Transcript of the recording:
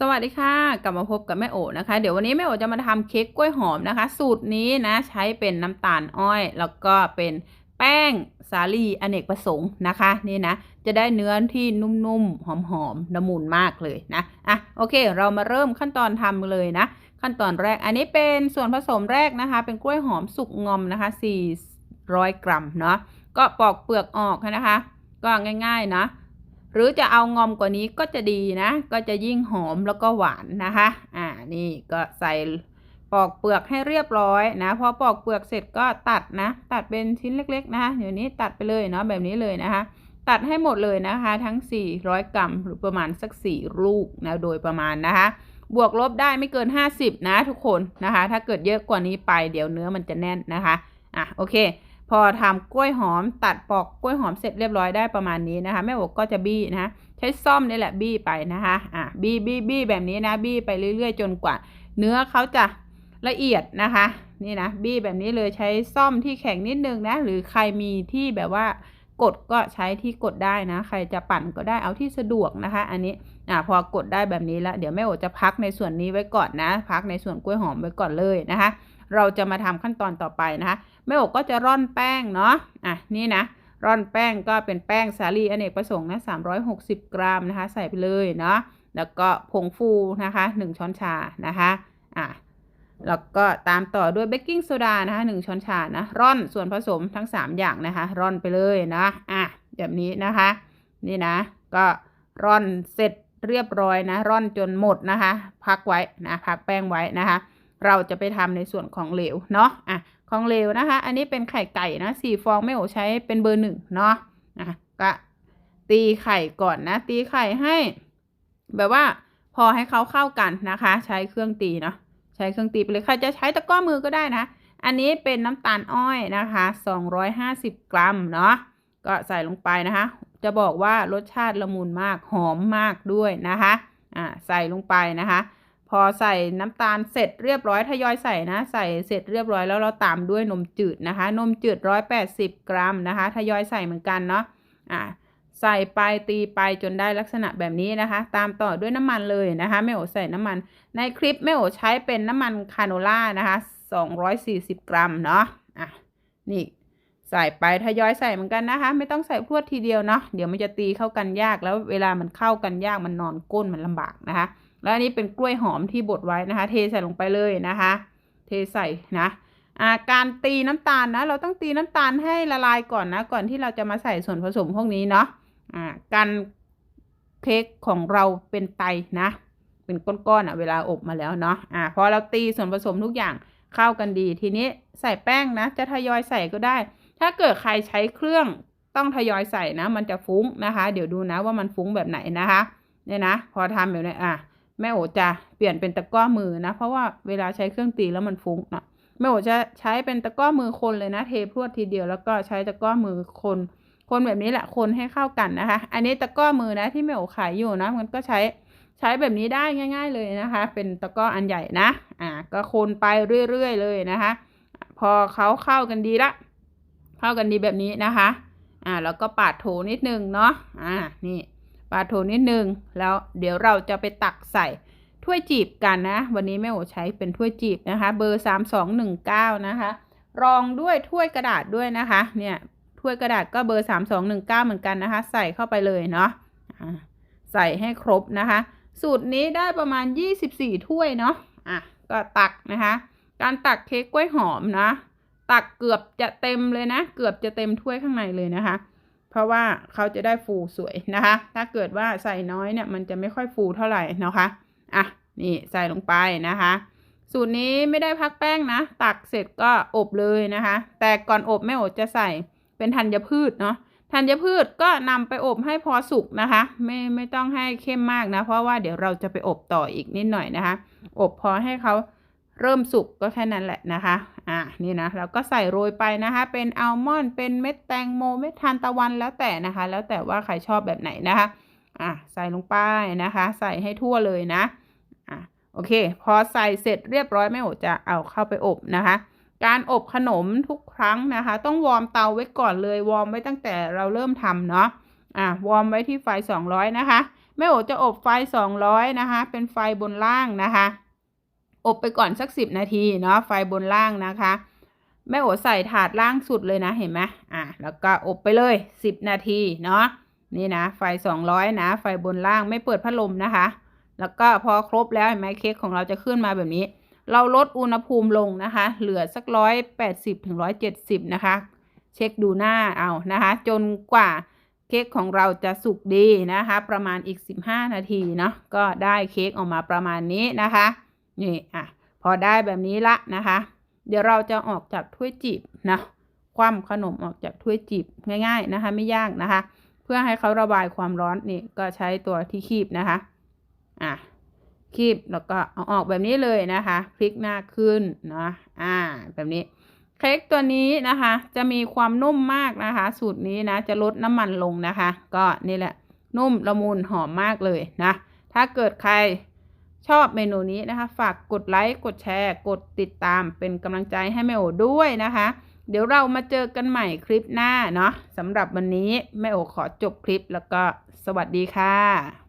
สวัสดีค่ะ กลับมาพบกับแม่โอนะคะ เดี๋ยววันนี้แม่โอจะมาทำเค้กกล้วยหอมนะคะ สูตรนี้นะใช้เป็นน้ำตาลอ้อย แล้วก็เป็นแป้งสาลีอเนกประสงค์นะคะนี่นะจะได้เนื้อที่นุ่มๆ หอมๆละมุนมากเลยนะอะโอเค เรามาเริ่มขั้นตอนทำเลยนะ ขั้นตอนแรกอันนี้เป็นส่วนผสมแรกนะคะ เป็นกล้วยหอมสุกงอมนะคะ 400 กรัมเนาะก็ปอกเปลือกออกนะคะ ก็ง่ายๆนะ หรือจะเอางอมกว่านี้ก็จะดีนะ ก็จะยิ่งหอมแล้วก็หวานนะคะ อ่านี่ก็ใส่ปอกเปลือกให้เรียบร้อยนะพอปอกเปลือกเสร็จก็ตัดนะ ตัดเป็นชิ้นเล็ก ๆ นะคะเดี๋ยวนี้ตัดไปเลยเนาะแบบนี้เลยนะคะ ตัดให้หมดเลยนะคะ ทั้ง 400 กรัมหรือประมาณสัก 4 ลูกนะโดยประมาณนะคะ บวกลบได้ไม่เกิน 50 นะทุกคนนะคะ ถ้าเกิดเยอะกว่านี้ไปเดี๋ยวเนื้อมันจะแน่นนะคะอะโอเค พอทำกล้วยหอมตัดปอกกล้วยหอมเสร็จเรียบร้อยได้ประมาณนี้นะคะแม่โอกก็จะบี้นะใช้ซ่อมนี่แหละบี้ไปนะคะอะบี้บี้บี้แบบนี้นะบี้ไปเรื่อย ๆ จนกว่า เนื้อเขาจะละเอียดนะคะ นี่นะบี้แบบนี้เลยใช้ซ่อมที่แข็งนิดนึงนะ หรือใครมีที่แบบว่ากดก็ใช้ที่กดได้นะ ใครจะปั่นก็ได้เอาที่สะดวกนะคะ อันนี้อะพอกดได้แบบนี้แล้วเดี๋ยวแม่โอจะพักในส่วนนี้ไว้ก่อนนะ พักในส่วนกล้วยหอมไว้ก่อนเลยนะคะ เราจะมาทำขั้นตอนต่อไปนะคะแม่โอก็จะร่อนแป้งเนาะอะนี่นะร่อนแป้งก็เป็นแป้งสาลีอเนกประสงค์นะ360 กรัมนะคะ ใส่ไปเลยเนาะแล้วก็ผงฟูนะคะ 1 ช้อนชานะคะอะแล้วก็ตามต่อด้วยเบกกิ้งโซดานะคะ1ช้อนชานะร่อนส่วนผสมทั้ง 3 อย่างนะคะ ร่อนไปเลยนะอะแบบนี้นะคะ นี่นะ ก็ร่อนเสร็จเรียบร้อยนะ ร่อนจนหมดนะคะ พักไว้นะพักแป้งไว้นะคะ เราจะไปทำในส่วนของเหลวเนาะอะของเหลวนะคะ อันนี้เป็นไข่ไก่นะสี่ฟองไม่โอใช้เป็นเบอร์หนึ่งเนาะนะก็ตีไข่ก่อนนะ ตีไข่ให้ แบบว่าพอให้เขาเข้ากันนะคะ ใช้เครื่องตีเนาะใช้เครื่องตีไปเลยใครจะใช้ตะก้อมือก็ได้นะ อันนี้เป็นน้ำตาลอ้อยนะคะ250 กรัมเนาะก็ใส่ลงไปนะคะ จะบอกว่ารสชาติละมุนมากหอมมากด้วยนะคะอ่าใส่ลงไปนะคะ พอใส่น้ำตาลเสร็จเรียบร้อยทยอยใส่นะ ใส่เสร็จเรียบร้อยแล้วเราตามด้วยนมจืดนะคะ นมจืด 180 กรัมนะคะ ทยอยใส่เหมือนกันเนาะอ่าใส่ไปตีไปจนได้ลักษณะแบบนี้นะคะ ตามต่อด้วยน้ำมันเลยนะคะแม่โอใส่น้ำมัน ในคลิปแม่โอใช้เป็นน้ำมันคาโนล่านะคะ240 กรัมเนาะอะนี่ใส่ไปทยอยใส่เหมือนกันนะคะ ไม่ต้องใส่พรวดทีเดียวเนาะเดี๋ยวมันจะตีเข้ากันยากแล้วเวลามันเข้ากันยากมันนอนก้นมันลำบากนะคะ แล้วอันนี้เป็นกล้วยหอมที่บดไว้นะคะ เทใส่ลงไปเลยนะคะ เทใส่นะาการตีน้ำตาลนะ เราต้องตีน้ำตาลให้ละลายก่อนนะ ก่อนที่เราจะมาใส่ส่วนผสมพวกนี้เนาะการเค้กของเราเป็นไตนะ เป็นก้อนๆอะเวลาอบมาแล้วเนาะอ่าพอเราตีส่วนผสมทุกอย่างเข้ากันดี ทีนี้ใส่แป้งนะ จะทยอยใส่ก็ได้ ถ้าเกิดใครใช้เครื่องต้องทยอยใส่นะ มันจะฟุ้งนะคะ เดี๋ยวดูนะว่ามันฟุ้งแบบไหนนะคะ เนี่ยนะ พอทำแบบนี้อะ แม่โอจะเปลี่ยนเป็นตะก้อมือนะ เพราะว่าเวลาใช้เครื่องตีแล้วมันฟุ้งนะแม่โอจะใช้เป็นตะก้อมือคนเลยนะ เทพรวดทีเดียวแล้วก็ใช้ตะก้อมือคน คนแบบนี้แหละคนให้เข้ากันนะคะ อันนี้ตะก้อมือนะที่แม่โอขายอยู่นะ มันก็ใช้ใช้แบบนี้ได้ง่าย ๆ เลยนะคะ เป็นตะก้ออันใหญ่นะ อ่า ก็คนไปเรื่อยๆเลยนะคะ พอเขาเข้ากันดีละ เข้ากันดีแบบนี้นะคะ อ่า แล้วก็ปาดโถนิดนึงเนาะ อ่า นี่าโถนิดนึง แล้วเดี๋ยวเราจะไปตักใส่ถ้วยจีบกันนะ วันนี้แม่โอใช้เป็นถ้วยจีบนะคะ เบอร์สามสองหนึ่งเก้านะคะ รองด้วยถ้วยกระดาษด้วยนะคะ เนี่ยถ้วยกระดาษก็เบอร์สามสองหนึ่งเก้าเหมือนกันนะคะ ใส่เข้าไปเลยเนาะใส่ให้ครบนะคะ สูตรนี้ได้ประมาณยี่สิบสี่ถ้วยเนาะอะก็ตักนะคะ การตักเค้กกล้วยหอมนะ ตักเกือบจะเต็มเลยนะ เกือบจะเต็มถ้วยข้างในเลยนะคะ เพราะว่าเขาจะได้ฟูสวยนะคะ ถ้าเกิดว่าใส่น้อยเนี่ยมันจะไม่ค่อยฟูเท่าไหร่นะคะอะนี่ใส่ลงไปนะคะ สูตรนี้ไม่ได้พักแป้งนะ ตักเสร็จก็อบเลยนะคะ แต่ก่อนอบแม่โอจะใส่เป็นธัญพืชเนาะธัญพืชก็นำไปอบให้พอสุกนะคะ ไม่ไม่ต้องให้เข้มมากนะ เพราะว่าเดี๋ยวเราจะไปอบต่ออีกนิดหน่อยนะคะ อบพอให้เขา เริ่มสุกก็แค่นั้นแหละนะคะ อะนี่นะเราก็ใส่โรยไปนะคะ เป็นอัลมอนด์ เป็นเม็ดแตงโม เม็ดทานตะวันแล้วแต่นะคะ แล้วแต่ว่าใครชอบแบบไหนนะคะ อะใส่ลงไปนะคะ ใส่ให้ทั่วเลยนะ อะโอเค พอใส่เสร็จเรียบร้อยแม่โอจะเอาเข้าไปอบนะคะ การอบขนมทุกครั้งนะคะ ต้องวอร์มเตาไว้ก่อนเลย วอร์มไว้ตั้งแต่เราเริ่มทำเนาะ อะวอร์มไว้ที่ไฟ 200 นะคะ แม่โอจะอบไฟ 200 นะคะ เป็นไฟบนล่างนะคะ อบไปก่อนสัก 10 นาทีเนาะไฟบนล่างนะคะแม่โอใส่ถาดล่างสุดเลยนะเห็นไหมอะแล้วก็อบไปเลย 10 นาทีเนาะนี่นะไฟ 200 นะ ไฟบนล่างไม่เปิดพัดลมนะคะ แล้วก็พอครบแล้วเห็นไหมเค้กของเราจะขึ้นมาแบบนี้ เราลดอุณหภูมิลงนะคะ เหลือสักร้อยแปดสิบถึงร้อยเจ็ดสิบนะคะ เช็คดูหน้าเอานะคะ จนกว่าเค้กของเราจะสุกดีนะคะ ประมาณอีก15นาทีเนาะก็ได้เค้กออกมาประมาณนี้นะคะ นี่อะพอได้แบบนี้ละนะคะ เดี๋ยวเราจะออกจากถ้วยจีบนะคว่ำขนมออกจากถ้วยจีบง่าย ๆนะคะ ไม่ยากนะคะ เพื่อให้เขาระบายความร้อนนี่ก็ใช้ตัวที่คีบนะคะอะคีบแล้วก็เอาออกแบบนี้เลยนะคะพลิกหน้าขึ้นเนาะอ่า แบบนี้เค้กตัวนี้นะคะ จะมีความนุ่มมากนะคะ สูตรนี้นะจะลดน้ำมันลงนะคะ ก็นี่แหละนุ่มละมุนหอมมากเลยนะ ถ้าเกิดใคร ชอบเมนูนี้นะคะ ฝากกดไลค์กดแชร์ กดติดตามเป็นกำลังใจให้แม่โอด้วยนะคะ เดี๋ยวเรามาเจอกันใหม่คลิปหน้าเนาะสำหรับวันนี้แม่โอขอจบคลิปแล้วก็สวัสดีค่ะ